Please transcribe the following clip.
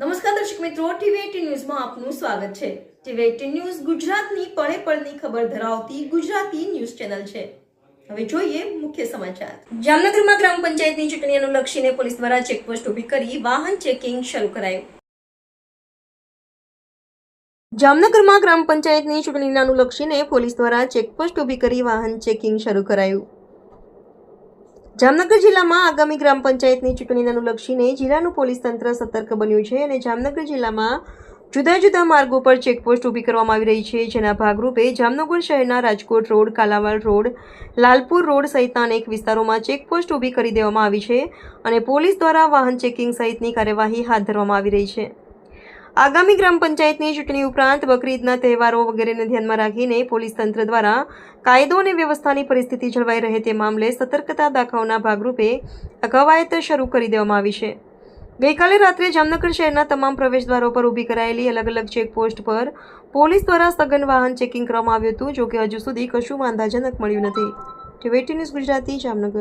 નમસ્કાર દર્શક મિત્રો ટીવી ન્યૂઝમાં આપનું સ્વાગત છે. ટીવી એટીન ન્યૂઝ ગુજરાતની પળે પળની ખબર ધરાવતી ગુજરાતી ન્યૂઝ ચેનલ છે. હવે જોઈએ મુખ્ય સમાચાર. જામનગરમાં ગ્રામ પંચાયતની ચૂંટણી અનુલક્ષીને પોલીસ દ્વારા ચેકપોસ્ટ ઊભી કરી વાહન ચેકિંગ શરૂ કરાયું. જામનગરમાં ગ્રામ પંચાયતની ચૂંટણીને અનુલક્ષીને પોલીસ દ્વારા ચેકપોસ્ટ ઊભી કરી વાહન ચેકિંગ શરૂ કરાયું. જામનગર જિલ્લામાં આગામી ગ્રામ પંચાયતની ચૂંટણીને અનુલક્ષીને જિલ્લાનું પોલીસ તંત્ર સતર્ક બન્યું છે અને જામનગર જિલ્લામાં જુદા જુદા માર્ગો પર ચેકપોસ્ટ ઊભી કરવામાં આવી રહી છે, જેના ભાગરૂપે જામનગર શહેરના Rajkot road, Kalavad road, Lalpur road સહિતના અનેક વિસ્તારોમાં ચેકપોસ્ટ ઊભી કરી દેવામાં આવી છે અને પોલીસ દ્વારા વાહન ચેકિંગ સહિતની કાર્યવાહી હાથ ધરવામાં આવી રહી છે. આગામી ગ્રામ પંચાયતની ચૂંટણી ઉપરાંત બકરીદના તહેવારો વગેરેને ધ્યાનમાં રાખીને પોલીસ તંત્ર દ્વારા કાયદો અને વ્યવસ્થાની પરિસ્થિતિ જળવાઈ રહે તે મામલે સતર્કતા દાખવના ભાગરૂપે આ કવાયત શરૂ કરી દેવામાં આવી છે. ગઈકાલે રાત્રે જામનગર શહેરના તમામ પ્રવેશદ્વારો પર ઊભી કરાયેલી અલગ અલગ ચેકપોસ્ટ પર પોલીસ દ્વારા સઘન વાહન ચેકિંગ કરવામાં આવ્યું હતું જો કે હજુ સુધી કશું વાંધાજનક મળ્યું નથી. TV news Gujarati, Jamnagar.